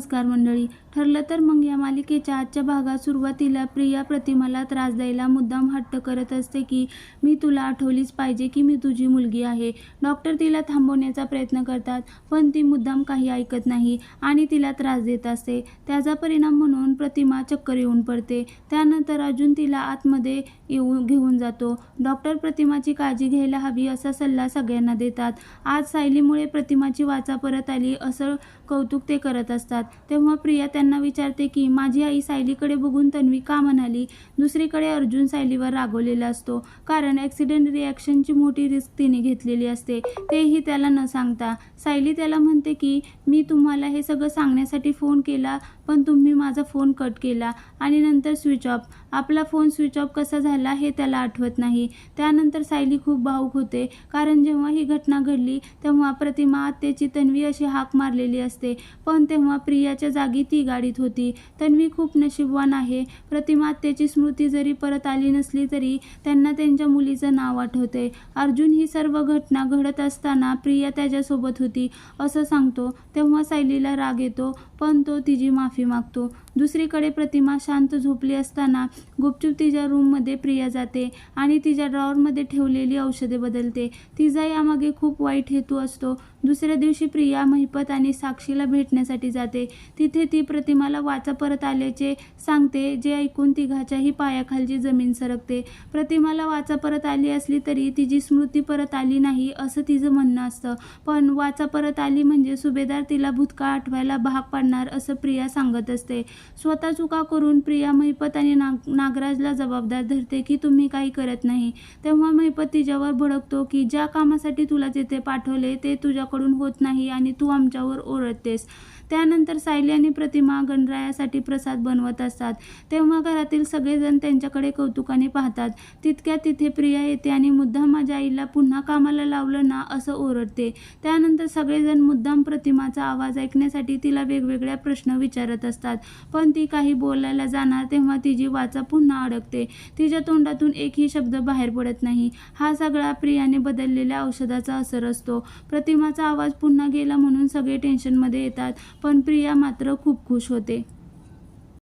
नमस्कार मंडळी. ठरलं तर मग या मालिकेच्या आजच्या भागात सुरुवातीला प्रिया प्रतिमाला त्रास द्यायला मुद्दाम हट्ट करत असते की मी तुला आठवलीच पाहिजे की मी तुझी मुलगी आहे. डॉक्टर तिला थांबवण्याचा प्रयत्न करतात पण ती मुद्दाम काही ऐकत नाही आणि तिला त्रास देत असते. त्याचा परिणाम म्हणून प्रतिमा चक्कर येऊन पडते. त्यानंतर अर्जुन तिला आतमध्ये येऊन घेऊन जातो. डॉक्टर प्रतिमाची काळजी घ्यायला हवी असा सल्ला सगळ्यांना देतात. आज सायलीमुळे प्रतिमाची वाचा परत आली असं कौतुक ते करत असतात. तेव्हा प्रिया त्यांना विचारते की माझी आई सायलीकडे बघून तन्वी का म्हणाली? दुसरीकडे अर्जुन सायलीवर रागवलेला असतो. कारण ॲक्सिडेंट रिॲक्शनची मोठी रिस्क तिने घेतलेली असते. तेही त्याला न सांगता. सायली त्याला म्हणते की मी तुम्हाला हे सगळं सांगण्यासाठी फोन केला पण तुम्ही माझा फोन कट केला आणि नंतर स्विच ऑफ आपला फोन स्विच ऑफ कसा झाला हे त्याला आठवत नाही. त्यानंतर सायली खूप भावूक होते. कारण जेव्हा ही घटना घडली तेव्हा प्रतिमा आत्याची तन्वी अशी हाक मारलेली असते. पण तेव्हा प्रिया प्रियाच्या जागी ती गाडीत होती. तन्वी खूप नशीबवान आहे. प्रतिमा त्याची स्मृती जरी परत आली नसली तरी त्यांना त्यांच्या मुलीचं नाव आठवते अर्जुन ही सर्व घटना घडत असताना प्रिया त्याच्यासोबत होती. असं सांगतो तेव्हा सायलीला राग येतो पण तो तिची माफी मागतो. दुसरीकडे प्रतिमा शांत झोपली असताना गुपचूप तिच्या रूममध्ये प्रिया जाते आणि तिच्या ड्रॉवरमध्ये ठेवलेली औषधे बदलते. तिचा यामागे खूप वाईट हेतू असतो. दुसऱ्या दिवशी प्रिया महिपत आणि साक्षीला भेटण्यासाठी जाते. तिथे ती प्रतिमाला वाचा परत आल्याचे सांगते जे ऐकून तिघाच्याही पायाखालची जमीन सरकते. प्रतिमाला वाचा परत आली असली तरी तिची स्मृती परत आली नाही असं तिचं म्हणणं असतं. पण वाचा परत आली म्हणजे सुभेदार तिला भूतकाळ आठवायला भाग पाडणार असं प्रिया सांगत असते. स्वतः चुका करून प्रिया महिपत आणि नाग नागराजला जबाबदार धरते की तुम्ही काही करत नाही. तेव्हा महिपत तिच्यावर भडकतो की ज्या कामासाठी तुला तिथे पाठवले ते तुझ्याकडून होत नाही आणि तू आमच्यावर ओरडतेस. त्यानंतर सायली आणि प्रतिमा गणरायासाठी प्रसाद बनवत असतात. तेव्हा घरातील सगळेजण त्यांच्याकडे कौतुकाने पाहतात. तितक्या तिथे प्रिया येते आणि मुद्दाम माझ्या आईला पुन्हा कामाला लावलं ना असं ओरडते. त्यानंतर सगळेजण मुद्दाम प्रतिमाचा आवाज ऐकण्यासाठी तिला वेगवेगळ्या प्रश्न विचारत असतात. पण ती काही बोलायला जाणार तेव्हा तिची वाचा पुन्हा अडकते. तिच्या तोंडातून एकही शब्द बाहेर पडत नाही. हा सगळा प्रियाने बदललेल्या औषधाचा असर असतो. प्रतिमाचा आवाज पुन्हा गेला म्हणून सगळे टेन्शनमध्ये येतात. पण प्रिया मात्र खूप खुश होते.